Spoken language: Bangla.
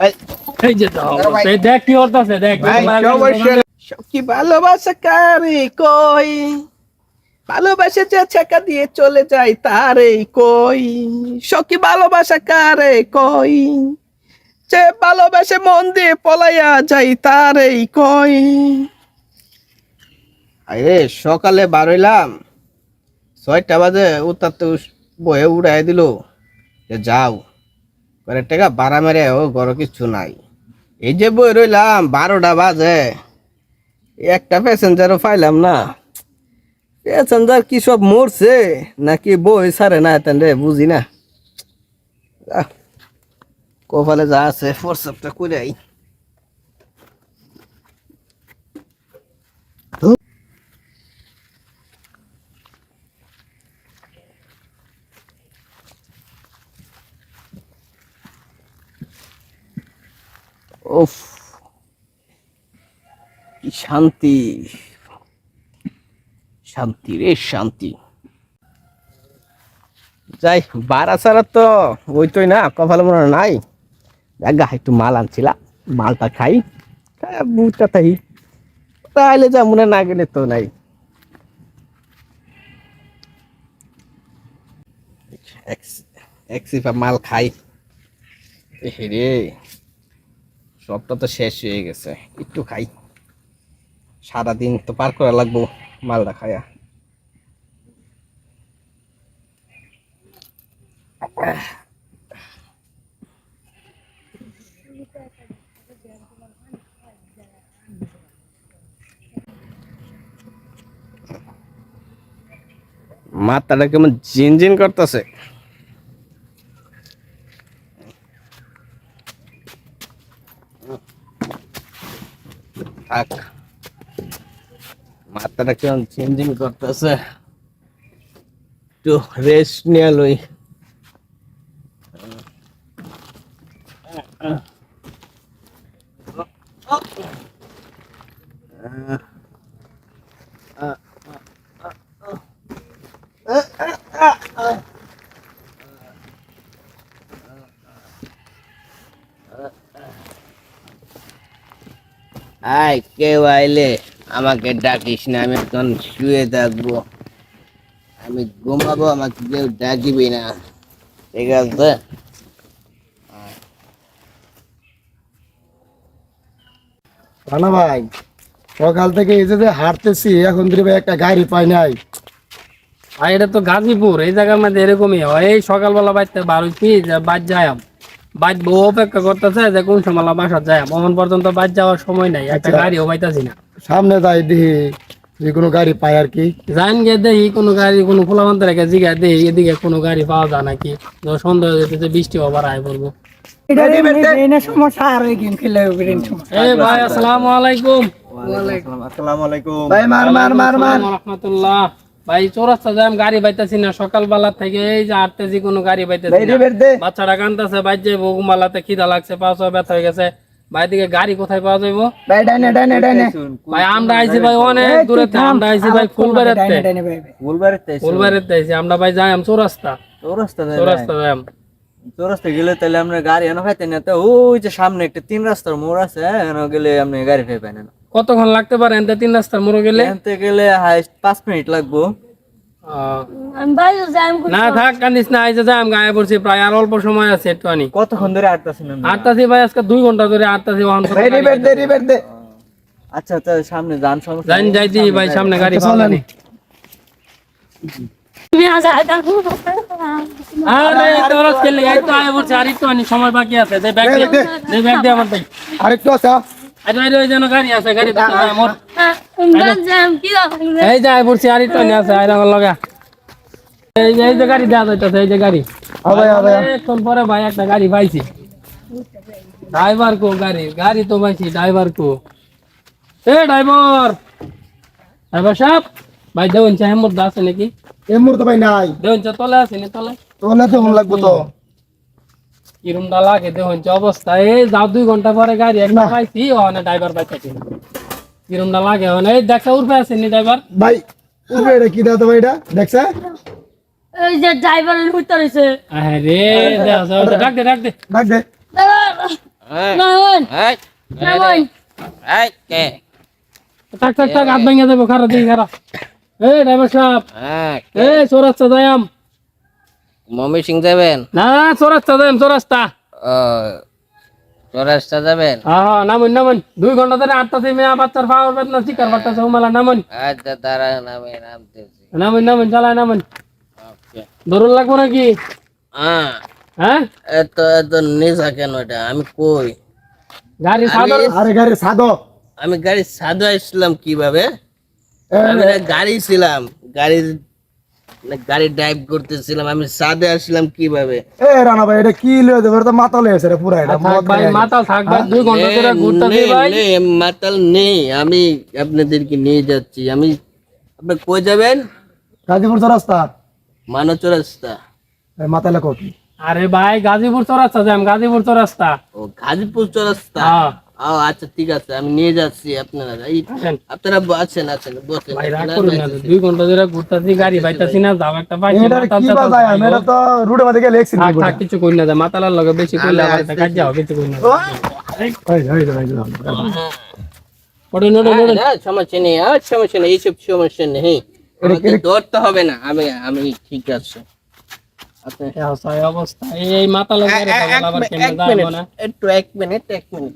ভাই। এই যে দাও দেখ কি করতেছে দেখ। কি ভালোবাসা কারে কই? ভালোবাসে যে ছেকা দিয়ে চলে যায় তারে কই? সখী ভালোবাসা কারে কই? যে ভালোবাসে মন দিয়ে পলাইয়া যাই তারে কই? আরে সকালে বারইলাম ছয়টা বাজে উত্তার তো বয়ে উড়াই দিল। যে যাও। করে টাকা বারা মেরে, ও ঘর কিছু নাই। এই যে বই রইলাম, বারোটা বাজে। একটা প্যাসেঞ্জারও পাইলাম না। প্যাসেঞ্জার কি সব মরছে? নাকি বই সারে না এতেন রে, বুঝি না। কপালে যা আছে ফোরসপটা করে আই। ওফ শান্তি। শান্তি রে, শান্তি। যাই, বারা সারা তো ওই তোই না, কপাল মনে নাই। দেখা একটু মাল আনছিলাম, মালটা খাই। বুটটা তাই। তাহলে যা, মনে না গেলে তো নাই। মাল খাই। রে। সবটা তো শেষ হয়ে গেছে। একটু খাই। সারাদিন তো পার করা লাগবো মালটা খায়া। মাথাটা কেমন জিনজিন করতেছে। থাক। মাথাটা কেমন চেঞ্জিং করতেছে। একটু রেস্ট নিয়ে লই। আয় কেউ আইলে আমাকে ডাকিস না, আমি এখন শুয়ে থাকব। আমি ঘুমাবো, আমাকে কেউ ডাকিবি না। ঠিক আছে? রানা ভাই, সকাল থেকে এই যে হাঁটতেছি, এখন ধরে ভাই একটা গাড়ি পাই নাই। আর এটা তো গাজীপুর, এই জায়গার মধ্যে এরকমই হয়। এই সকালবেলা বাইতে বার হইছি যে বাদ যায়াম বউ অপেক্ষা করতেছে যে কোন সময় বাসা যায়াম এখন পর্যন্ত যাওয়ার সময় নাই একটা গাড়িও পাইতাছি না। সামনে যাই দেখি যে কোনো গাড়ি পাই আর কি। জান গিয়ে দেখি কোনো গাড়ি কোনো রেখে জিগা দেখি এদিকে কোনো গাড়ি পাওয়া যায় নাকি? তো সন্দেহ হইতেছে বৃষ্টি আবার আয় পড়ব এই ভাই আসসালামু আলাইকুম। আসসালামু। আলাইকুম। ভাই মার মার মার মার। রহমতুল্লাহ। ভাই চৌরাস্তা যাই গাড়ি পাইতেছি না। সকালবেলা থেকে এই যে আটতেছি কোনো গাড়ি পাইতেছি না। বাচ্চাটা কান্দাছে বাইর যাইবো ঘুমালাতে খিদা লাগছে পা সব ব্যথা হয়ে গেছে। ভাই দিকে গাড়ি কোথায় পাওয়া যাইবো? ভাই ডাইনে ডাইনে ডাইনে। ভাই আমরা আইছি ভাই অনেক দূরে থেকে আমরা আইছি ভাই ফুলবাড়িতে। ফুলবাড়িতে ফুলবাড়িতে আইছি। আমরা ভাই যাই চৌরাস্তা। চৌরাস্তা চৌরাস্তা যাই চৌরাস্তা গেলে তাহলে আমরা গাড়ি এনে খাইতে না তো ওই যে সামনে একটা তিন রাস্তার মোড় আছে এনে গেলে আপনি গাড়ি পেয়ে পাই না। কতক্ষণ লাগতে পারে এনতে তিন রাস্তার মোড়ে গেলে? এনতে গেলে হাইস্ট পাঁচ মিনিট লাগবো। না থাক কান্দিস না আইসে গায়ে পড়ছি প্রায় আর অল্প সময় আছে একটু আনি কতক্ষণ ধরে আটতাছেন আটটাছি ভাই আজকে দুই ঘণ্টা ধরে দে আচ্ছা আচ্ছা সামনে যান সমস্যা যাইন যাইতি ভাই সামনে গাড়ি পাওয়া যায়নি। আরে তোরস খেলে এই তো আয় বলছে আর একটু আনি সময় বাকি আছে। দে ব্যাগ দে দে ব্যাগ দে আমার ভাই আরেকটু আছে এই যে আয় বলছি আর একটু আছে লগা। এই যে এই যে গাড়ি দেওয়া যাইতেছে এই যে গাড়ি। হবে পরে ভাই একটা গাড়ি পাইছি। ড্রাইভার কো গাড়ি গাড়ি তো পাইছি ড্রাইভার কো। এ ড্রাইভার! ড্রাইভার সাহেব ভাই দেউন চা হেমত দা আছে নাকি? এই মুহূর্তে ভাই নাই। দেউন চা তলে আছে নি তলে? তোলে তো মন লাগবো তো। কিরম দা লাগে দেউন চা অবস্থা। এই যাও দুই ঘণ্টা পরে গাড়ি একটা পাইছি ওখানে ড্রাইভার পাইছি কিরম দা লাগে ওখানে এই দেখা উঠবে আছে নি ড্রাইভার ভাই উঠবে এটা কি তো ভাই এটা? দেখছে? এই যে ড্রাইভারের ভিতর রয়েছে আরে দেখ ডাক দে ডাক দে। ডাক দে। নামন এই, নামন এই, কে? থাক থাক থাক হাত ভেঙে দেবো খারাপ দিই খারাপ। এই ড্রাইভার সাহেব। হ্যাঁ, এই চৌরাস্তা যাইম মমি সিং যাবেন? না চৌরাস্তা যাইম চৌরাস্তা। চৌরাস্তা যাবেন? হ্যাঁ নামুন নামুন। দুই ঘণ্টা ধরে আটটাতে মেয়া বাচ্চার পাওয়ার বেদনা শিকার বাচ্চা মেলা নামুন। আচ্ছা দাঁড়ান আমি নামতেছি। নামুন নামুন চালায় নামুন। ধরুন লাগবো নাকি? হ্যাঁ হ্যাঁ? এত এত নেশা কেন এটা? আমি কই? গাড়ি সাদর আরে গাড়ি সাধক আমি গাড়ি সাধু আসলাম কীভাবে? আমি গাড়ি ছিলাম। গাড়ি গাড়ি ড্রাইভ করতেছিলাম আমি সাদে আসলাম কীভাবে? এ রানা ভাই এটা কি লয়ে দেবে তো মাথা লয়ে রে পুরা এটা ভাই মাতাল থাক ভাই দুই ঘণ্টা ধরে ঘুরতেছি নেই, ভাই। নেই, মাতাল নেই আমি আপনাদেরকে নিয়ে যাচ্ছি আমি আপনি কই যাবেন? গাজীপুর রাস্তা মানচ রাস্তা। মাথা লেখো আরে ভাই গাজীপুর চৌরাস্তা যাম গাজীপুর চৌরাস্তা। ও গাজীপুর চৌরাস্তা? হ্যাঁ। ও আচ্ছা ঠিক আছে আমি নিয়ে যাচ্ছি আপনারা। আপনারা আছেন আছেন বসেন। ভাই রাগ করুন না দুই ঘণ্টা ধরে ঘুরতেছি গাড়ি পাইতাছি না যাও একটা পাইছি এটা মাতাল কি চাতাল বাজায়? আমি এটা তো রুটে মধ্যে গেলে এক্সিডেন্ট থাক থাক কিছু কই না মাতালার লগে বেশি কইলে আবার কাজ যাও কিছু কই না। ওই ওই ওই ওড়ে নোড়ে নোড়ে সমস্যা নেই আর সমস্যা নেই এইসব সমস্যা নেই আমাকে ধরতে হবে না আমি আমি ঠিক আছে। অবস্থা এই মাতালের একটু এক মিনিট এক মিনিট।